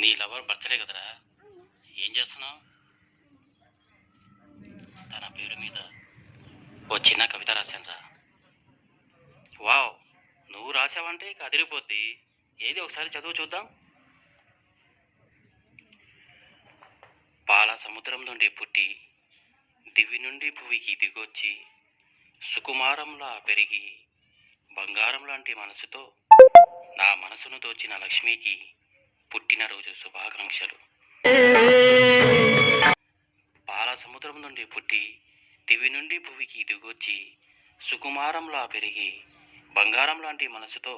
నీ lover birthday కదరా? ఏం చేస్తున్నావు? తన పేరు మీద ఓ చిన్న కవిత రాశానురా. వావ్ నువ్వు రాసావంటే ఇక అదిరిపోద్ది. ఏది ఒకసారి చదువు చూద్దాం. పాల సముద్రం నుండి పుట్టి దివి నుండి భువికి దిగొచ్చి సుకుమారంలా పెరిగి బంగారం లాంటి మనసుతో నా మనసును దోచిన లక్ష్మికి పుట్టినరోజు శుభాకాంక్షలు. పాల సముద్రం నుండి పుట్టి దివి నుండి భువికి దిగొచ్చి సుకుమారంలా పెరిగి బంగారం లాంటి మనసుతో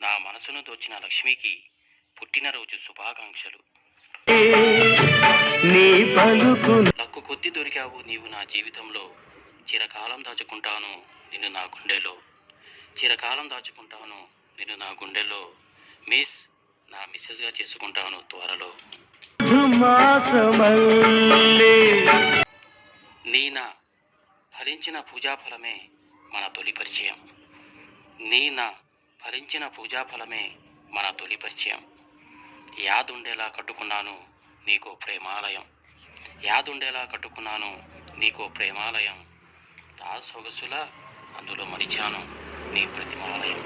నా మనసును దోచిన లక్ష్మికి పుట్టినరోజు శుభాకాంక్షలు. లక్కు కొద్ది దొరికావు నీవు నా జీవితంలో చిరకాలం దాచుకుంటాను నిన్ను నా గుండెలో. చిరకాలం దాచుకుంటాను. నిన్ను నా గుండెలో మిస్ నా మిస్సెస్గా చేసుకుంటాను త్వరలో. నీన ఫలించిన పూజాఫలమే మన తొలి పరిచయం. నీన ఫలించిన పూజాఫలమే మన తొలి పరిచయం. యాదుండేలా కట్టుకున్నాను నీకో ప్రేమాలయం. యాదుండేలా కట్టుకున్నాను నీకో ప్రేమాలయం. తా సొగసుల అందులో మరిచాను. నీ ప్రతిమాలయం.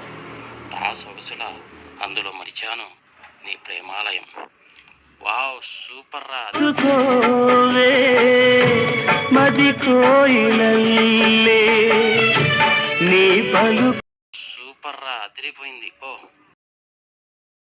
తా సొగసుల అందులో మరిచాను నీ ప్రేమాలయం. వావ్ సూపర్ రా. నీ సూపర్ రా అదిరిపోయింది. ఓ